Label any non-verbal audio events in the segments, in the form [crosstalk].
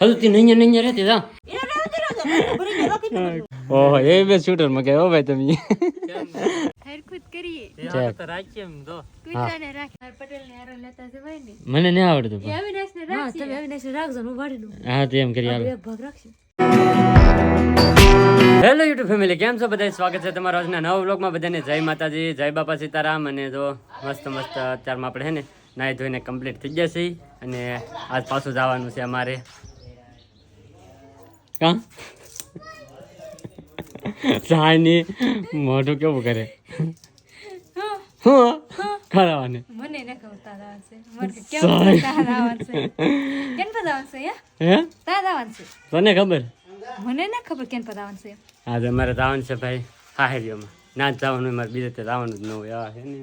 હજુ તી નૈયા નૈયા રહેતી જા ઓહો એ બે શૂટરમાં કે ઓ ભાઈ તમે. ને ને. મને નહીં આવડતું ને હા તો એમ કરી હેલો. યુટ્યુબ ફેમિલી કેમ છો? બધા સ્વાગત છે તમારા આજના નવા વ્લોગમાં. બધાને જય માતાજી જય બાપા સીતારામ. અને જો મસ્ત મસ્ત અત્યારમાં આપણે હે ને નાહી ધોઈને કમ્પ્લીટ થઈ જશે અને આજ પાછું જવાનું છે અમારે. કા? સાની મોઢું કેવું કરે? હા. મને ન મને તારા કેમ તારા તને ખબર? મને ન ખબર કેમ પતા આવશે આજે અમારે જવાનું છે ભાઈ હાહેરીઓમાં. ના જ જવાનું મારે બીજે તે જવાનું જ ન હોય. આ હે ને.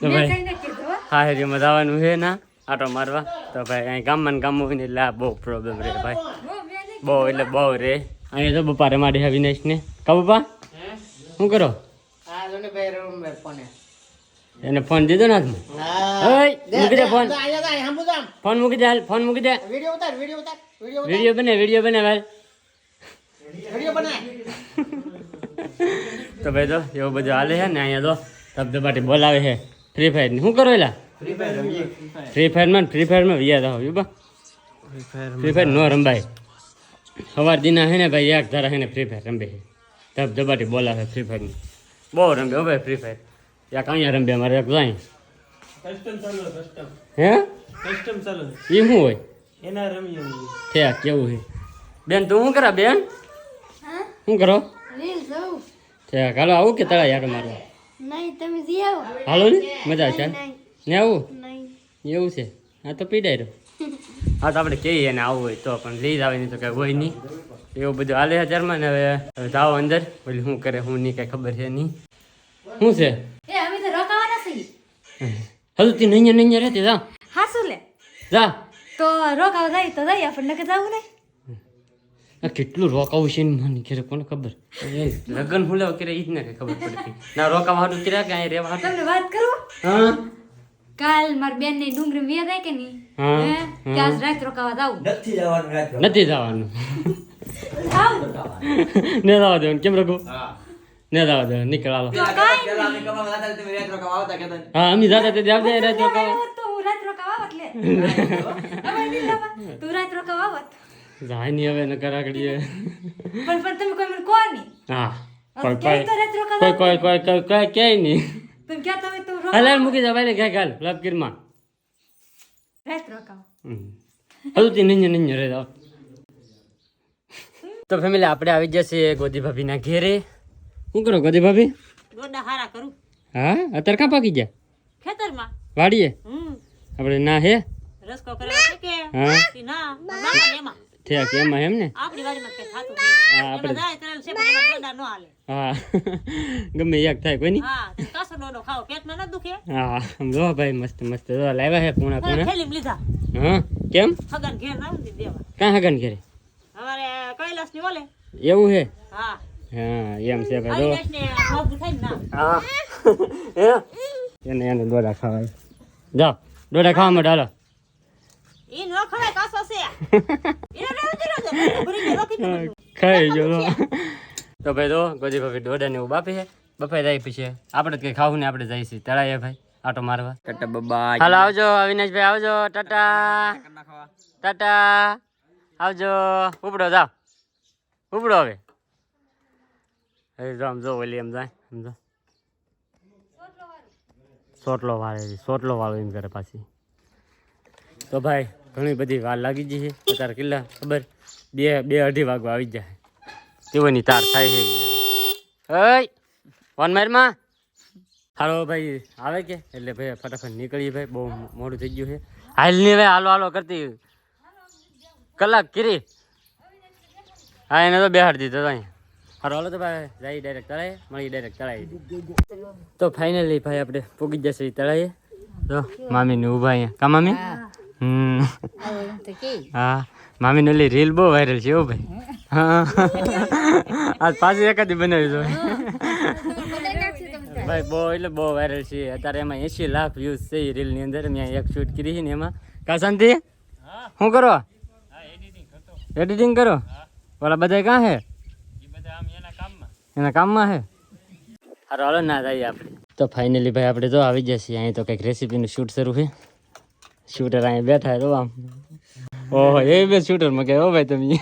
તો ભાઈ હા ન કીધું. હો. હાહેરીઓમાં જવાનું છે ના આટો મારવા. તો ભાઈ અહીં ગામમાં ને ગામમાં હોય ને એટલે આ બહુ પ્રોબ્લેમ રહે ભાઈ. બહુ એટલે બહુ રે અહીંયા તો બપારે માડી હે વિનેશ ને કા પપ્પા શું કરો? એને ફોન દીધો ને મૂકી દે ફોન. ફોન મૂકી દે હાલ, ફોન મૂકી દે. વીડિયો બને વીડિયો બને ભાઈ તો ભાઈ તો એવું બધું હાલે છે ને અહીંયા તો ધબધબાટી બોલાવે છે. ફ્રી ફાયરની. શું કરો એલા? ફ્રી ફાયરમાં ફ્રી ફાયરમાં વિયા થાવ બા? ફ્રી ફાયર નો રંબાય સવાર દિના હે ને ભાઈ એક ધારા હે ને ફ્રી ફાયર રમે છે. ધબધબાટી બોલાવે ફ્રી ફાયરની. બહુ રમે હો ભાઈ ફ્રી ફાયર યા અહીંયા રમે અમારે એક જાય. હે? કસ્ટમ ચાલો. એ શું હોય? એના રમી છે કેવું છે? બેન તું શું કરા બેન? હા? શું કરો? છે. હાલો આવું કે તળા યાર મારવા નહીં તમે જી આવો. હાલો ને? મજા છે ને આવું? નહીં. એવું છે? હા તો પીડાય રહ્યો [laughs] હા તો આપણે કહીએ ને આવું હોય તો પણ લઈ જ આવે નહીં તો કઈ હોય નહીં. એવું બધું હાલે હજારમાં ને હવે હવે જાઓ અંદર. પેલી શું કરે શું નહીં કઈ ખબર છે નહીં. શું છે? એ અમે તો રોકાવાના [laughs] હજુ તી નહીં નહીં રહેતી જા. હા શું લે? જા. તો રોકાવા જાય તો જાય આપણને કે જવું નહીં. કેટલું રોકાવું છે ને મને ઘરે કોને ખબર? લગન લગ્ન હું લેવા કરે ઈ જ ને કઈ ખબર પડતી. ના રોકાવા હાટું કર્યા કે અહીં રહેવા હાટું તમને વાત કરું. હા? કાલ માર બેન ને ડુંગળી વિયા થાય કે નહીં? હા, આજ રાત રોકાવા જાવ નથી જવાનું રાત નથી જવાનું. ને જવા દેવાનું. કેમ રઘુ? ને જવા દેવાનું. નીકળ આવો હા અમે જાતા તે જાવ જાય રાત રોકાવા. તો હું રાત રોકાવા આવત લે. [laughs] હવે નહીં લાવવા. તું રાત રોકાવા જાય નહીં હવે નકર કરાકડીએ પણ પણ તમે કોઈ મને કહો નહીં. હા. પણ કોઈ કોઈ કોઈ કોઈ કોઈ કોઈ ક્યાંય નહીં. તમે ક્યાં તમે તો હાલ રોકાવા. હાલ મૂકી જા ભાઈ ક્યાં ગાલ લપકીરમાં. રાત રોકાવા. હજુ તે નિંજ નિંજ રે જાવ તો ફેમિલી આપણે આવી જશે ગોદી ભાભી ના ઘેરે. શું કરો ગોદી ભાભી? ગોડા હારા કરું. હા? અત્યારે કાં પાકી ગયા? ખેતરમાં. વાડીએ? આપણે ના હે? રસકો કરે છે કે? હા. ના ને એમાં. થયા કે એમાં એમ ને? હા છે ગમે એક થાય કોઈ નહીં હા તો કાસો ડોડો ખાઓ પેટમાં ન દુખે? હા આમ જો ભાઈ મસ્ત મસ્ત જો લાવ્યા હે પૂણા. પૂણા હા કેમ? હગન ઘેર ના ઉંધી દેવા કાં હગન ઘેરે? એવું હે? હા. હા એમ છે ભાઈ જો. અવિનાશ ને ભોગ થાય ને ના. હા. [laughs] એને એને દોડા ખાવાય જાઓ દોડા ખાવા માટે હાલો. ઈ નો ખવાય કાસો છે ઈ ઉતરી રહ્યો ભરી દીધું. ખાઈ જો તો ભાઈ તો ગોજી ભાભી દોડા ને એવું બાપી છે બફાઈ જાય પછી આપણે તો કઈ ખાવું ને આપણે જઈશું તળાઈએ ભાઈ આટો મારવા ટાટા બબા હાલ આવજો અવિનાશભાઈ આવજો ટાટા ટાટા આવજો ઉપડો જાઓ ઉપડો હવે હવે જો આમ જો ઓલી એમ જાય આમ જો સોટલો વાળે સોટલો વાળો એમ કરે પાછી તો ભાઈ ઘણી બધી વાર લાગી છે. અત્યારે કેટલા ખબર? બે બે અઢી વાગવા આવી જાય તેઓની તાર થાય છે ઈ હવે. ઓય ફોન મારમાં? હાલો ભાઈ, આવે કે? એટલે ભાઈ ફટાફટ નીકળીએ ભાઈ, બહુ મોડું થઈ ગયું છે. હાલની ભાઈ હાલો હાલો કરતી કલાક કીરી. હા, એને તો બેહાડી દીધો અહીંયા. હાલો તો ભાઈ, જાય ડાયરેક્ટ તળાએ મળી ડાયરેક્ટ તળાએ તો ફાઇનલી ભાઈ આપણે પૂગી જશે તળાએ તો મામીને ઊભા અહીંયા. કા મામી? હા મામીને ઓલી રીલ બહુ વાયરલ છે એવું ભાઈ હા આજ પાછી એકાદી બનાવી દો ભાઈ બહુ એટલે બહુ વાયરલ છે અત્યારે એમાં એસી લાખ વ્યૂઝ છે રીલની અંદર મેં એક શૂટ કરી છે ને એમાં કા શાંતિ શું કરો એડિટિંગ કરો ઓલા બધા કાં હે? એના કામમાં હે? હારો, હાલો, ના થાય આપણે. તો ફાઇનલી ભાઈ, આપણે જો આવી જશે અહીં તો કંઈક રેસીપીનું શૂટ શરૂ છે. શૂટર અહીંયા બેઠા તો આમ. ઓહો એ બે શૂટરમાં કે ઓ ભાઈ તમે.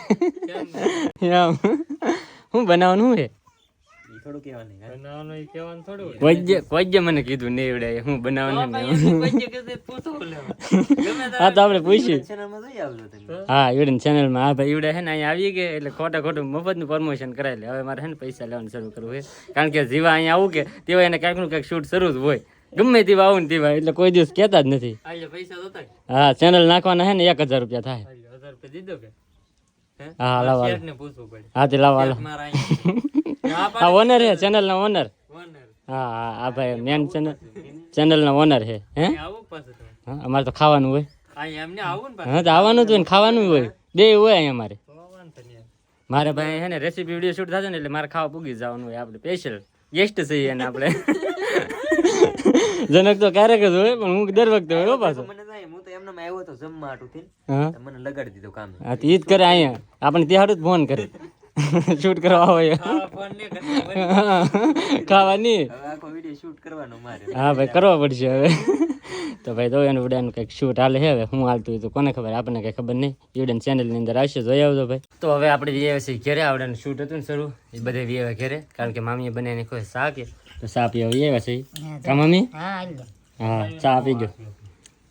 આમ હું બનાવવાનું શું છે? કોઈ જ કોઈ જ મને કીધું નહીં એવડે હું બનાવવાનું ને હા તો આપણે પૂછ્યું. ચેનલમાં જોઈ આવજો તમે. હા. એવડે ચેનલમાં હા ભાઈ એવડે છે ને અહીંયા આવી ગયા એટલે ખોટા ખોટું મફતનું પ્રમોશન કરાવી લે. હવે મારે ને પૈસા લેવાનું શરૂ કરવું છે. કારણ કે જીવા અહીંયા આવું કે તેવા એને કાંઈકનું કાંઈક શૂટ શરૂ જ હોય. ગમે તેવા આવું ને ભાઈ એટલે કોઈ દિવસ કહેતા જ નથી. હા ચેનલ નાખવાના છે ને એક હજાર રૂપિયા થાય. હા? લાવા હા તે લાવા [laughs] હા ઓનર હે ચેનલ ના ઓનર હા હા આ ભાઈ મેન ચેનલ ચેનલ ના ઓનર હે હા? અમારે તો ખાવાનું હોય. હા તો આવવાનું જ હોય ને ખાવાનું હોય. બે હોય અહીંયા મારે મારે ભાઈ હે ને રેસીપી વીડિયો શૂટ થશે ને એટલે મારે ખાવા પૂગી જવાનું હોય આપણે સ્પેશિયલ ગેસ્ટ છીએ એને આપણે. [laughs] જનક તો ક્યારેક જ હોય પણ હું દર વખતે હોય પાછો. મને થાય હું તો એમને આવ્યો હતો જમવા હાટું થઈને હા. તો મને લગાડી દીધું કામ. હા તો ઈ જ કરે અહીંયા. આપણે ત્યાં જ ફોન કરે. [laughs] શૂટ કરવા હોય. ખાવા નહીં [laughs] હવે આખો વીડિયો શૂટ કરવાનો મારે. હા ભાઈ કરવા પડશે હવે. [laughs] તો ભાઈ તો એનું ઉડાન કંઈક શૂટ હાલે છે હવે. હું હાલતું તો કોને ખબર? આપણને કંઈ ખબર નહીં. યુડન ચેનલની અંદર આવશે જોઈ આવજો ભાઈ. તો હવે આપણે વીએ છે ઘેરે આવડે શૂટ હતું ને શરૂ. એ બધે વીએ ઘેરે. કારણ કે મામીએ બનાવીને કોઈ શા કે તો ચા પીવા વીએ છે કા મમ્મી? હા ચા પી ગયો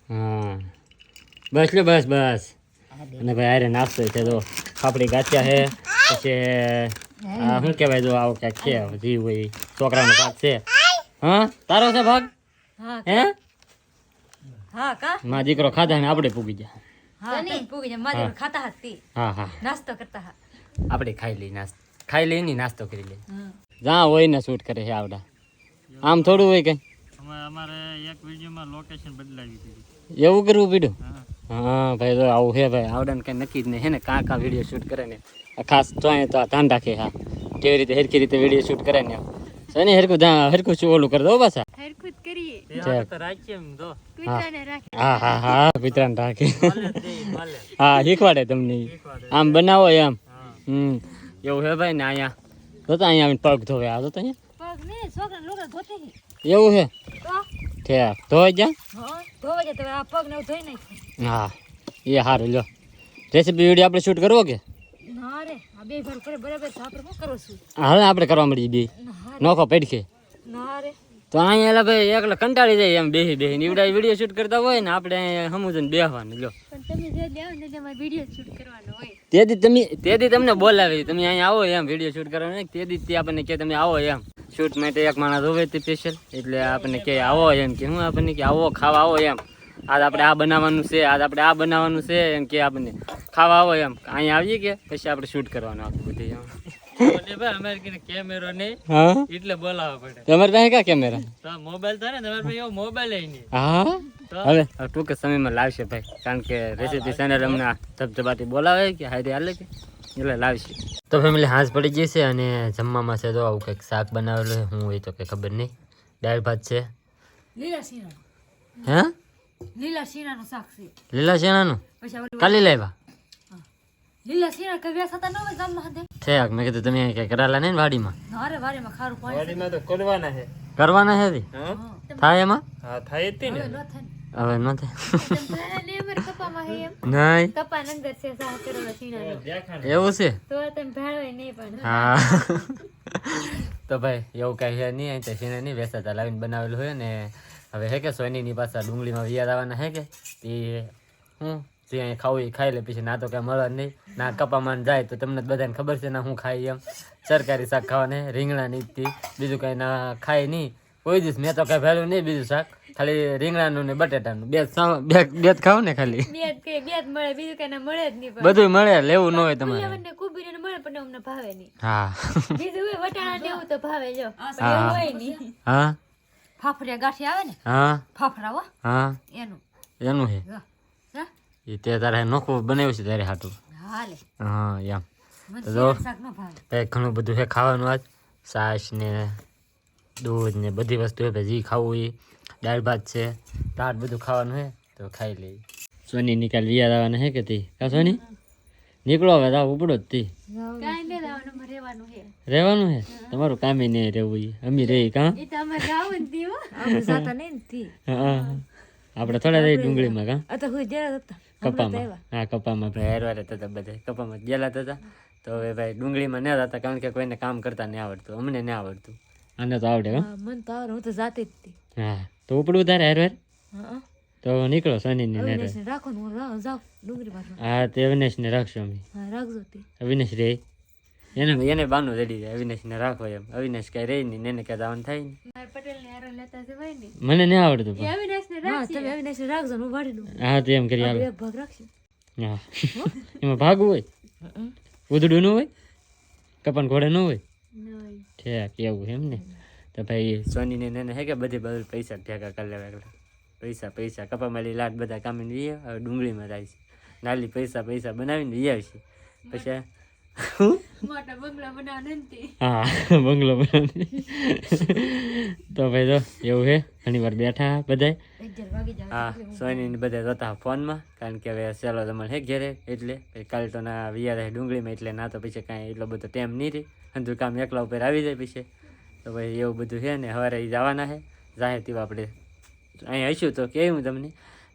હા. બસ લો બસ બસ. અને ભાઈ આરે નાસ્તો છે તો ફાફડી ગાંઠિયા છે. પછી શું કહેવાય જો આવો ક્યાંક છે જી હોય છોકરાનો ભાગ છે. હા? તારો છે ભાગ? હા હે? હા કા? માં દીકરો ખાધા ને આપણે પૂગી જાય હા તને પૂગી જાય મારે ખાતા હતી હા હા. નાસ્તો કરતા આપણે ખાઈ લઈ નાસ્તો. ખાઈ લઈ નાસ્તો કરી લઈ હમ. જ્યાં હોય ને શૂટ કરે છે આવડા. આમ થોડું હોય કઈ? અમારે એક વિડીયોમાં લોકેશન બદલાવી દીધી. એવું કરવું પીડું હા. ભાઈ તો આવું હે ભાઈ આવડાને કઈ નક્કી જ નહીં હે ને કાં કાં વીડિયો શૂટ કરે ને. ખાસ તો તો આ ધ્યાન રાખે હા. કેવી રીતે હરખી રીતે વીડિયો શૂટ કરે ને સની હરખું ધ્યાન હરખું શું ઓલું કરી દો પાછા? કરીએ. કૂતરાને હા. હા હા પિતરાને રાખે. હા શીખવાડે તમને. આમ બનાવો એમ. હમ. એવું છે ભાઈ ને અહીંયા. તો અહીંયા આવીને પગ ધોવે આ તો તો અહીંયા. પગ ને છોકરા લોકો ધોતે હે. એવું છે? તો? ઠેક ધોઈ જા હા ધોવા જાય તો આ પગ ને એવું ધોઈ નાખે હા એ સારું લો રેસીપી વીડિયો આપણે શૂટ કરવો કે? ના રે આ બે ભર કરે બરાબર તો આપણે શું કરું છું? હાલ આપણે કરવા મળી બે. ના નોખો પેડખે. ના રે. તો અહીંયા એલા ભાઈ એકલા કંટાળી જાય એમ બેહી બેહી નીવડા વીડિયો શૂટ કરતા હોય ને આપણે અહીંયા સમુજન બેહવાનું લો પણ તમે જે લેવો ને તમારે વીડિયો શૂટ કરવાનો હોય. તેથી તમે તેથી તમને બોલાવી. તમે અહીંયા આવો એમ વીડિયો શૂટ કરવાનો નહીં તેથી તે આપણને કે તમે આવો એમ. શૂટ માટે એક માણસ હોવે તે સ્પેશિયલ એટલે આપણને કે આવો એમ કે હું આપણને કે આવો ખાવા આવો એમ. આજ આપણે આ બનાવવાનું છે આજ આપણે આ બનાવવાનું છે એમ કે આપણને ખાવા આવો એમ. અહીંયા આવીએ કે પછી આપણે શૂટ કરવાનું આખું બધું એમ. કેમેરો નહીં એટલે બોલાવવા પડે. તમારી પાસે કા કેમેરા મોબાઈલ થાય ને તમારે પાસે એવો મોબાઈલ હા? હવે હવે ટૂંક સમયમાં લાવશે ભાઈ કારણ કે રેસીપી ચેનલ હમણાં ધબધબાથી બોલાવે કે હારી હાલે કે? એટલે લાવશે. તો ફેમિલી હાંસ પડી ગઈ છે અને જમવામાં છે તો આવું કંઈક શાક બનાવેલું છે હું હોય તો કંઈ ખબર નહીં. દાળ ભાત છે. લીલા શીરા. હે? લીલા શીરાનું શાક છે. લીલા શેણાનું પછી કાલી લાવ્યા? લીલા શીરા કે હતા ન ગામમાં હાથે? ઠેક મેં કીધું તમે કંઈ કરાલા નહીં વાડીમાં? ના રે ખારું પાણી છે. તો કરવાના છે. કરવાના છે હા. થાય એમાં? હા થાય જ ને. હવે ન થાય એવું છે હા તો ભાઈ એવું કાંઈ છે નહીં અહીં છે નહીં વેસાતા લાવીને બનાવેલું હોય ને હવે હે કે સોનીની પાછા ડુંગળીમાં વિયાદ આવવાના હે કે એ હું જે અહીં ખાવું એ ખાઈ લે પછી ના તો કાંઈ મળે જ નહીં ના કપામાં જાય તો તમને જ બધાને ખબર છે ના હું ખાઈ એમ સરકારી શાક ખાવાને રીંગણા બીજું કાંઈ ના ખાય નહીં કોઈ દિવસ મેં તો કઈ ભેળું નહીં બીજું શાક. ખાલી રીંગણાનું ને બટેટાનું. બે બે બે ખાવ ને ખાલી. બે જ બે મળે બીજું કઈ મળે જ નહીં બધું મળે લેવું ન હોય તમારે. મને કુબીને મળે પણ અમને ભાવે નહીં. હા. બીજું હોય વટાણા ને એવું તો ભાવે જો. હા. હોય નહીં. હા. ફાફડા ગાંઠી આવે ને? હા. ફાફડા હો. હા. એનું. એનું છે હા. હા? એ તે તારે નોખું બનાવ્યું છે તારે હાટું. હાલે. હા એમ. તો ઘણું બધું છે ખાવાનું આજ. સાસ ને દૂધ ને બધી વસ્તુ હોય જે ખાવું એ. દાળ ભાત છે દાળ બધું ખાવાનું હે તો ખાઈ લઈ સોની નિકાલ વિયાર આવવાના હે કે તી? કા સોની? નીકળો હવે જાવ ઉપડો જ તી. રહેવાનું રહેવાનું હે? તમારું કામે નહીં રહેવું એ અમે રહી કાં? એ તો અમારે ગાવું જ દીવો આપણે જાતા નહીં ને થી હા આપણે થોડા રહી ડુંગળીમાં કાં? આ તો હું જરા હતા. કપામાં. હા કપામાં. આપણે હેરવારે થતા બધા. કપામાં જ ગયેલા હતા. તો હવે ભાઈ ડુંગળીમાં ન હતા કારણ કે કોઈને કામ કરતા નહીં આવડતું. અમને નહીં આવડતું. આને તો આવડે હા. મન તો આવડે હું તો જાતે જ હતી હા તો ઉપડું તારે હેરવાર હા તો નીકળો શનિની નેરે અવિનાશને રાખો હું રા- જાઉં ડુંગળી મારવા હા તે અવિનાશને રાખશો અમે. હા રાખજો તે. અવિનાશ રે. એને એને બાનું જડી જાય અવિનાશને રાખો એમ. અવિનાશ કઈ રે નહીં ને એને કઈ જવાનું થાય પટેલ ને હારો લેતા જવાય ને. મને નહીં આવડતું પણ. અવિનાશ ને હા તમે રાખજો હું વાડી દઉં. હા તો એમ કરી એક ભાગ રાખશું. હા. એમાં ભાગ હોય? ઉધડું ન હોય? કપાન ઘોડે ન હોય. ઠેક એવું એમ ને? તો ભાઈ સોનીને નેને હે કે બધી બધું પૈસા ભેગા કરી લેવા એટલે. પૈસા પૈસા, કપામાલી લાટ બધા કામીને લઈ હવે ડુંગળીમાં જાય છે. નાલી પૈસા પૈસા બનાવીને લઈ આવશે. પછી બંગલા હા બનાવી તો ભાઈ જો એવું છે ઘણી વાર બેઠા જાય હા સોની બધા જોતા ફોનમાં કારણ કે હવે સેલો તમારે હે ઘેરે એટલે કાલે તો ના વિયા ડુંગળીમાં એટલે ના તો પછી કાંઈ એટલો બધો ટાઈમ નહીં રહે. અંધું કામ એકલા ઉપર આવી જાય પછી. તો ભાઈ એવું બધું છે ને સવારે જવાના છે જાહેર તેવા આપણે અહીં હશું તો કેવું તમને?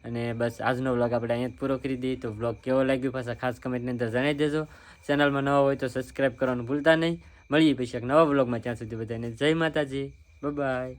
અને બસ આજનો બ્લોગ આપણે અહીંયા જ પૂરો કરી દઈએ. તો બ્લોગ કેવો લાગ્યો પાછા ખાસ કમેન્ટની અંદર જણાવી દેજો. ચેનલમાં નવા હોય તો સબસ્ક્રાઈબ કરવાનું ભૂલતા નહીં. મળીએ પછી એક નવા વ્લોગમાં ત્યાં સુધી બધાને જય માતાજી. બાય